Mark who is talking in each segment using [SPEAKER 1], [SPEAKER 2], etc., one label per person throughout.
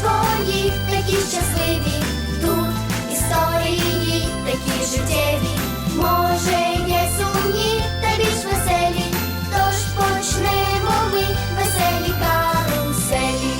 [SPEAKER 1] свої, такі щасливі. Тут історії такі життєві. Може, є сумні та більш веселі. Тож почнемо ми веселі каруселі.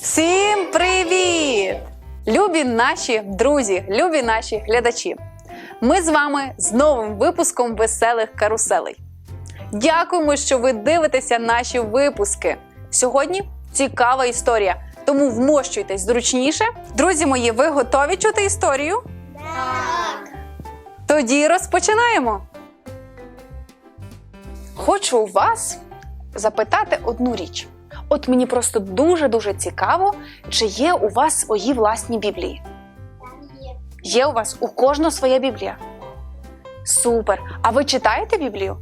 [SPEAKER 2] Всім привіт! Любі наші друзі, любі наші глядачі. Ми з вами з новим випуском веселих каруселей. Дякуємо, що ви дивитеся наші випуски. Сьогодні цікава історія, тому вмощуйтесь зручніше. Друзі мої, ви готові чути історію?
[SPEAKER 1] Так.
[SPEAKER 2] Тоді розпочинаємо. Хочу у вас запитати одну річ. От мені просто дуже-дуже цікаво, чи є у вас свої власні біблії. Є у вас у кожного своя біблія. Супер. А ви читаєте Біблію?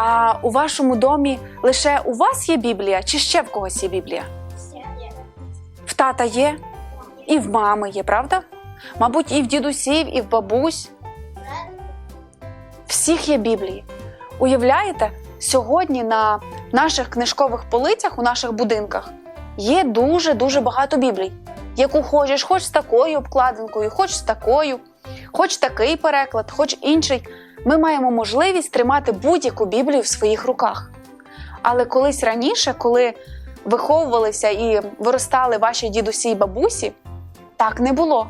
[SPEAKER 2] А у вашому домі лише у вас є Біблія, чи ще в когось є Біблія? В тата є, і в мами є, правда? Мабуть, і в дідусів, і в бабусь. Всіх є Біблії. Уявляєте, сьогодні на наших книжкових полицях у наших будинках є дуже дуже багато біблій, яку хочеш, хоч з такою обкладинкою, хоч з такою, хоч такий переклад, хоч інший. Ми маємо можливість тримати будь-яку біблію в своїх руках. Але колись раніше, коли виховувалися і виростали ваші дідусі і бабусі, так не було.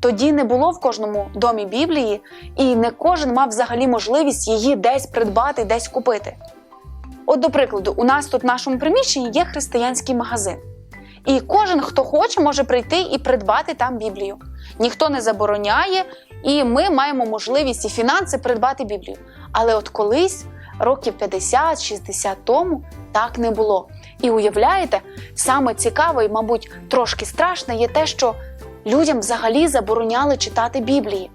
[SPEAKER 2] Тоді не було в кожному домі Біблії, і не кожен мав взагалі можливість її десь придбати, десь купити. От, до прикладу, у нас тут в нашому приміщенні є християнський магазин. І кожен, хто хоче, може прийти і придбати там Біблію. Ніхто не забороняє, і ми маємо можливість і фінанси придбати Біблію. Але от колись, років 50-60 тому, так не було. І уявляєте, саме цікаве і, мабуть, трошки страшне є те, що людям взагалі забороняли читати Біблії.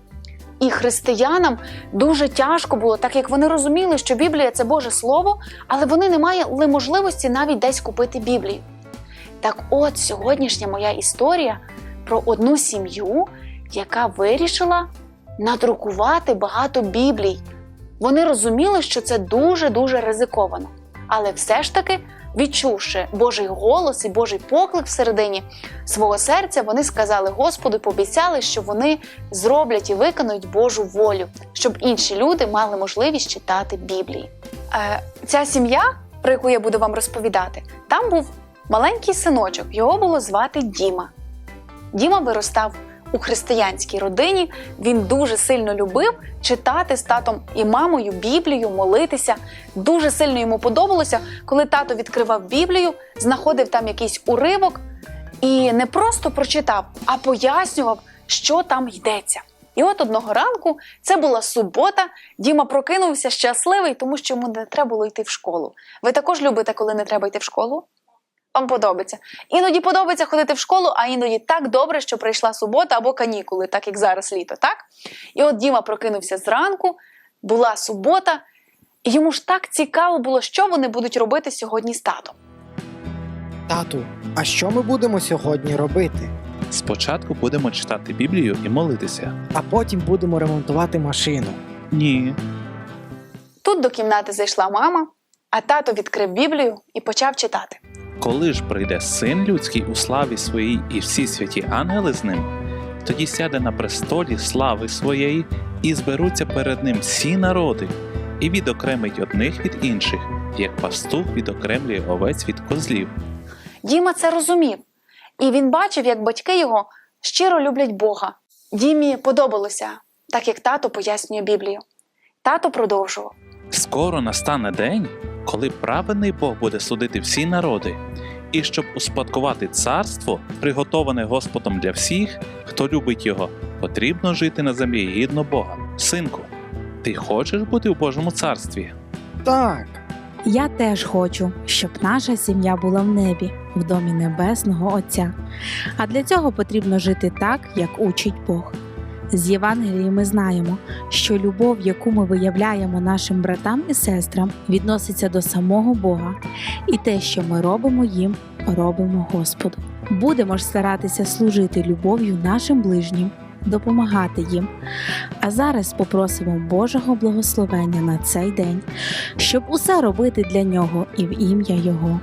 [SPEAKER 2] І християнам дуже тяжко було, так як вони розуміли, що Біблія це Боже Слово, але вони не мали можливості навіть десь купити Біблію. Так от сьогоднішня моя історія про одну сім'ю, яка вирішила надрукувати багато Біблій. Вони розуміли, що це дуже-дуже ризиковано. Але все ж таки, відчувши Божий голос і Божий поклик всередині свого серця, вони сказали Господу, пообіцяли, що вони зроблять і виконують Божу волю, щоб інші люди мали можливість читати Біблії. Е, ця сім'я, про яку я буду вам розповідати, там був маленький синочок, його було звати Діма. Діма виростав у християнській родині. Він дуже сильно любив читати з татом і мамою Біблію, молитися. Дуже сильно йому подобалося, коли тато відкривав Біблію, знаходив там якийсь уривок і не просто прочитав, а пояснював, що там йдеться. І от одного ранку це була субота. Діма прокинувся щасливий, тому що йому не треба було йти в школу. Ви також любите, коли не треба йти в школу? Вам подобається. Іноді подобається ходити в школу, а іноді так добре, що прийшла субота або канікули, так як зараз літо, так? І от Діма прокинувся зранку, була субота, і йому ж так цікаво було, що вони будуть робити сьогодні з татом.
[SPEAKER 3] Тату, а що ми будемо сьогодні робити?
[SPEAKER 4] Спочатку будемо читати Біблію і молитися.
[SPEAKER 3] А потім будемо ремонтувати машину.
[SPEAKER 4] Ні.
[SPEAKER 2] Тут до кімнати зайшла мама, а тато відкрив Біблію і почав читати.
[SPEAKER 4] Коли ж прийде син людський у славі своїй і всі святі ангели з ним, тоді сяде на престолі слави своєї, і зберуться перед ним всі народи, і відокремить одних від інших, як пастух відокремлює овець від козлів.
[SPEAKER 2] Діма це розумів, і він бачив, як батьки його щиро люблять Бога. Дімі подобалося, так як тато пояснює Біблію. Тато продовжував.
[SPEAKER 4] Скоро настане день, коли праведний Бог буде судити всі народи, і щоб успадкувати царство, приготоване Господом для всіх, хто любить його, потрібно жити на землі гідно Бога. Синку, ти хочеш бути у Божому царстві?
[SPEAKER 3] Так,
[SPEAKER 5] Я теж хочу, щоб наша сім'я була в небі, в домі небесного Отця. А для цього потрібно жити так, як учить Бог. З Євангелії ми знаємо, що любов, яку ми виявляємо нашим братам і сестрам, відноситься до самого Бога, і те, що ми робимо їм, робимо Господу. Будемо ж старатися служити любов'ю нашим ближнім, допомагати їм. А зараз попросимо Божого благословення на цей день, щоб усе робити для нього і в ім'я Його.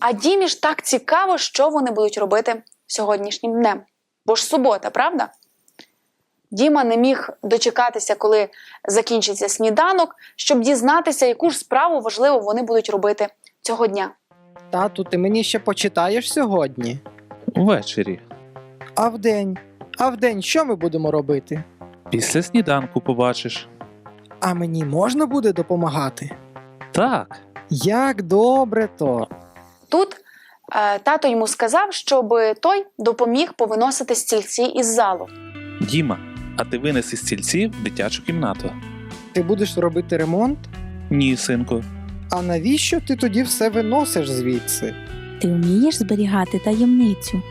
[SPEAKER 2] А Дімі ж так цікаво, що вони будуть робити сьогоднішнім днем. Бо ж субота, правда? Діма не міг дочекатися, коли закінчиться сніданок, щоб дізнатися, яку ж справу важливу вони будуть робити цього дня.
[SPEAKER 3] Тату, ти мені ще почитаєш сьогодні?
[SPEAKER 4] Увечері.
[SPEAKER 3] А вдень? А вдень що ми будемо робити?
[SPEAKER 4] Після сніданку побачиш.
[SPEAKER 3] А мені можна буде допомагати?
[SPEAKER 4] Так,
[SPEAKER 3] Як добре то.
[SPEAKER 2] Тут е, тато йому сказав, щоб той допоміг повиносити стільці із залу.
[SPEAKER 4] Діма, а ти винеси стільці в дитячу кімнату.
[SPEAKER 3] Ти будеш робити ремонт?
[SPEAKER 4] Ні, синку.
[SPEAKER 3] А навіщо ти тоді все виносиш звідси?
[SPEAKER 5] Ти вмієш зберігати таємницю?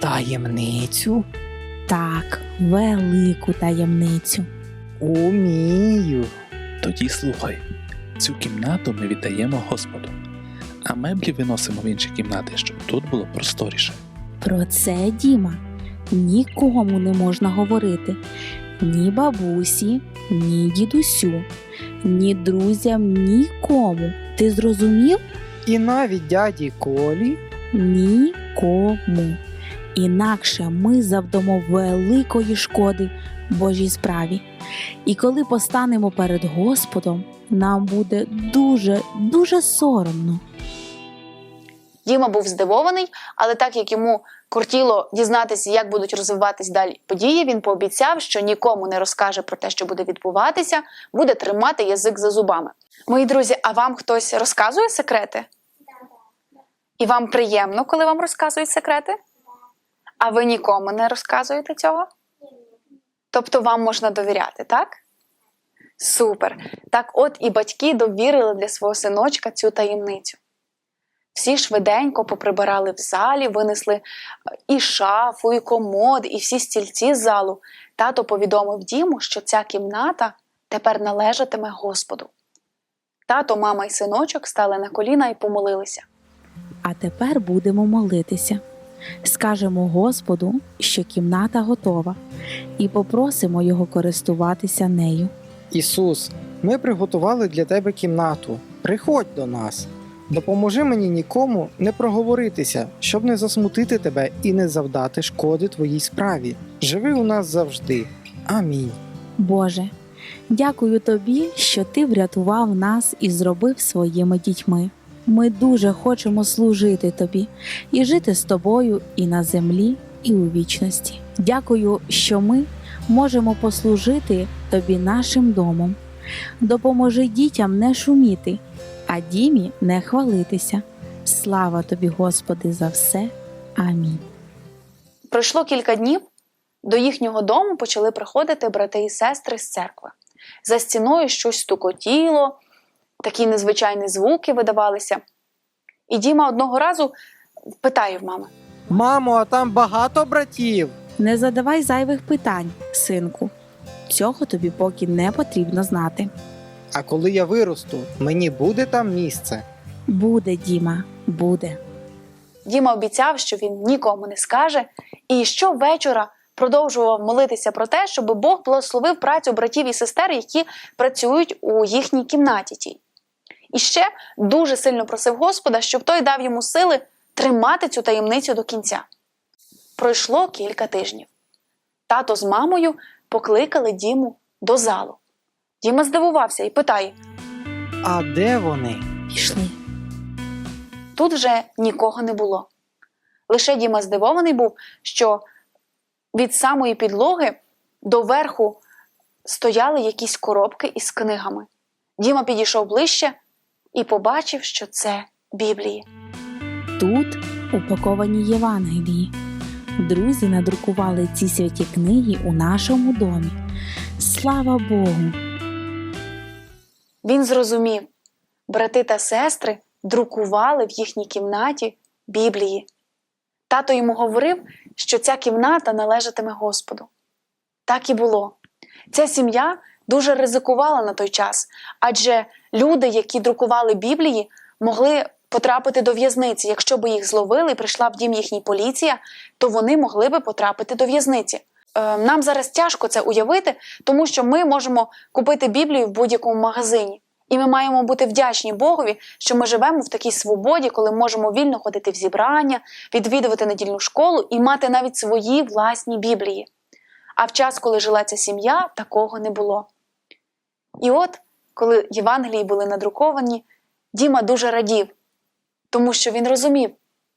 [SPEAKER 3] Таємницю?
[SPEAKER 5] Так, велику таємницю.
[SPEAKER 3] Умію.
[SPEAKER 4] Тоді слухай. Цю кімнату ми віддаємо Господу, а меблі виносимо в інші кімнати, щоб тут було просторіше.
[SPEAKER 5] Про це, Діма, нікому не можна говорити. Ні бабусі, ні дідусю, ні друзям, нікому. Ти зрозумів?
[SPEAKER 3] І навіть дяді Колі.
[SPEAKER 5] Нікому. Інакше ми завдамо великої шкоди Божій справі. І коли постанемо перед Господом, нам буде дуже, дуже соромно.
[SPEAKER 2] Діма був здивований, але так як йому кортіло дізнатися, як будуть розвиватись далі події, він пообіцяв, що нікому не розкаже про те, що буде відбуватися, буде тримати язик за зубами. Мої друзі, а вам хтось розказує секрети? І вам приємно, коли вам розказують секрети? А ви нікому не розказуєте цього? Тобто вам можна довіряти, так? Супер. Так от і батьки довірили для свого синочка цю таємницю. Всі швиденько поприбирали в залі, винесли е, і шафу, і комод, і всі стільці з залу. Тато повідомив Діму, що ця кімната тепер належатиме Господу. Тато, мама і синочок стали на коліна і помолилися.
[SPEAKER 5] А тепер будемо молитися. Скажемо Господу, що кімната готова, і попросимо Його користуватися нею.
[SPEAKER 3] Ісус, ми приготували для тебе кімнату. Приходь до нас. Допоможи мені нікому не проговоритися, щоб не засмутити тебе і не завдати шкоди твоїй справі. Живи у нас завжди. Амінь.
[SPEAKER 5] Боже, дякую тобі, що ти врятував нас і зробив своїми дітьми. Ми дуже хочемо служити тобі і жити з тобою і на землі, і у вічності. Дякую, що ми можемо послужити тобі нашим домом. Допоможи дітям не шуміти, а дімі не хвалитися. Слава тобі, Господи, за все. Амінь.
[SPEAKER 2] Пройшло кілька днів. До їхнього дому почали приходити брати і сестри з церкви. За стіною щось стукотіло, такі незвичайні звуки видавалися. І Діма одного разу питає в мами:
[SPEAKER 3] Мамо, а там багато братів.
[SPEAKER 5] Не задавай зайвих питань, синку. Цього тобі поки не потрібно знати.
[SPEAKER 3] А коли я виросту, мені буде там місце.
[SPEAKER 5] Буде, Діма, буде.
[SPEAKER 2] Діма обіцяв, що він нікому не скаже, і щовечора продовжував молитися про те, щоб Бог благословив працю братів і сестер, які працюють у їхній кімнаті тій. І ще дуже сильно просив Господа, щоб той дав йому сили тримати цю таємницю до кінця. Пройшло кілька тижнів. Тато з мамою покликали Діму до залу. Діма здивувався і питає:
[SPEAKER 3] А де вони?
[SPEAKER 5] Пішли.
[SPEAKER 2] Тут вже нікого не було. Лише Діма здивований був, що від самої підлоги до верху стояли якісь коробки із книгами. Діма підійшов ближче і побачив, що це Біблії.
[SPEAKER 5] Тут упаковані Євангелії. Друзі надрукували ці святі книги у нашому домі. Слава Богу!
[SPEAKER 2] Він зрозумів, брати та сестри друкували в їхній кімнаті Біблії. Тато йому говорив, що ця кімната належатиме Господу. Так і було. Ця сім'я дуже ризикувала на той час, адже люди, які друкували Біблії, могли потрапити до в'язниці. Якщо б їх зловили і прийшла в дім їхній поліція, то вони могли би потрапити до в'язниці. Е, Нам зараз тяжко це уявити, тому що ми можемо купити Біблію в будь-якому магазині. І ми маємо бути вдячні Богові, що ми живемо в такій свободі, коли можемо вільно ходити в зібрання, відвідувати недільну школу і мати навіть свої власні біблії. А в час, коли жила ця сім'я, такого не було. І от, коли Євангелії були надруковані, Діма дуже радів, тому що він розумів,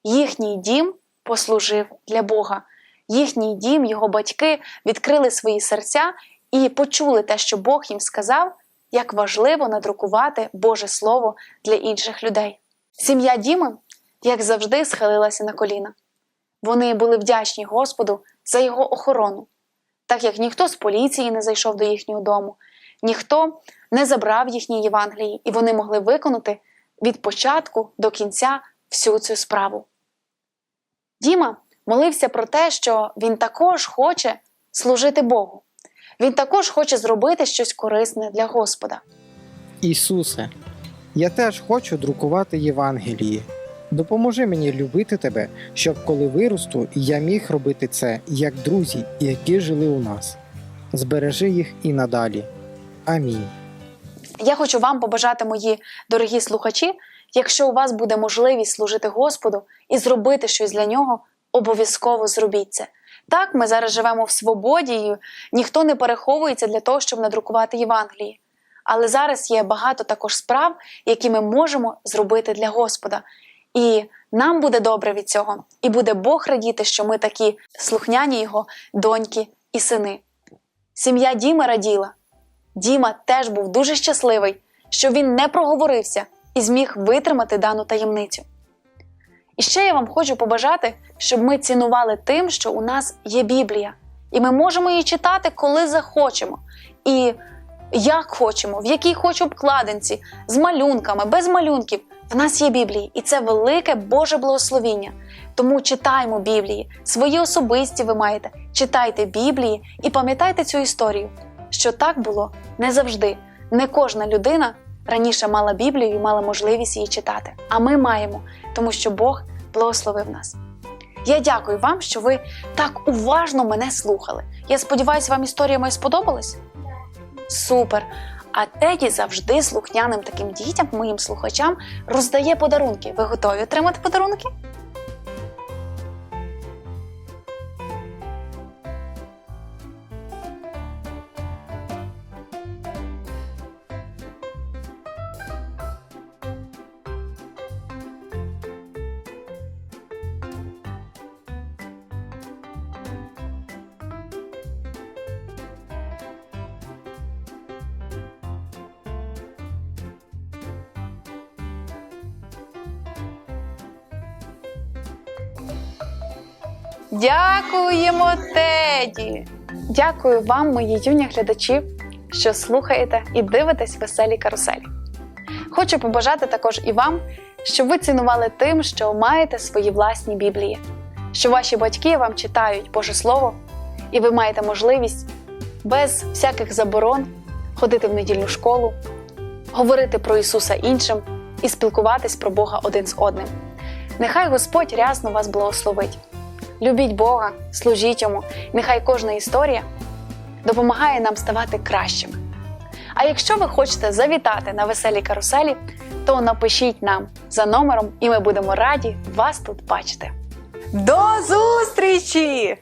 [SPEAKER 2] їхній дім послужив для Бога. Їхній дім, його батьки відкрили свої серця і почули те, що Бог їм сказав, як важливо надрукувати Боже Слово для інших людей. Сім'я Діми, як завжди, схилилася на коліна. Вони були вдячні Господу за його охорону, так як ніхто з поліції не зайшов до їхнього дому, ніхто не забрав їхні Євангелії, і вони могли виконати від початку до кінця всю цю справу. Діма молився про те, що він також хоче служити Богу. Він також хоче зробити щось корисне для Господа.
[SPEAKER 3] Ісусе, я теж хочу друкувати Євангелії. Допоможи мені любити тебе, щоб коли виросту, я міг робити це як друзі, які жили у нас. Збережи їх і надалі. Амінь.
[SPEAKER 2] Я хочу вам побажати, мої дорогі слухачі, якщо у вас буде можливість служити Господу і зробити щось для нього, обов'язково зробіть це. Так, ми зараз живемо в свободі, і ніхто не переховується для того, щоб надрукувати Євангелії. Але зараз є багато також справ, які ми можемо зробити для Господа. І нам буде добре від цього, і буде Бог радіти, що ми такі слухняні Його доньки і сини. Сім'я Діми раділа. Діма теж був дуже щасливий, що він не проговорився і зміг витримати дану таємницю. І ще я вам хочу побажати, щоб ми цінували тим, що у нас є Біблія, і ми можемо її читати, коли захочемо, і як хочемо, в якій хоч обкладинці, з малюнками, без малюнків. В нас є Біблії, і це велике Боже благословіння. Тому читаймо Біблії, свої особисті ви маєте, читайте Біблії і пам'ятайте цю історію, що так було не завжди. Не кожна людина раніше мала Біблію і мала можливість її читати. А ми маємо, тому що Бог благословив нас. Я дякую вам, що ви так уважно мене слухали. Я сподіваюся, вам історія моя сподобалась? Супер! А Теді завжди слухняним таким дітям, моїм слухачам, роздає подарунки. Ви готові отримати подарунки? Дякуємо, Теді! Дякую вам, мої юні глядачі, що слухаєте і дивитесь веселі каруселі. Хочу побажати також і вам, щоб ви цінували тим, що маєте свої власні біблії, що ваші батьки вам читають Боже Слово, і ви маєте можливість без всяких заборон ходити в недільну школу, говорити про Ісуса іншим і спілкуватись про Бога один з одним. Нехай Господь рясно вас благословить. Любіть Бога, служіть йому. Нехай кожна історія допомагає нам ставати кращими. А якщо ви хочете завітати на веселі каруселі, то напишіть нам за номером, і ми будемо раді вас тут бачити. До зустрічі!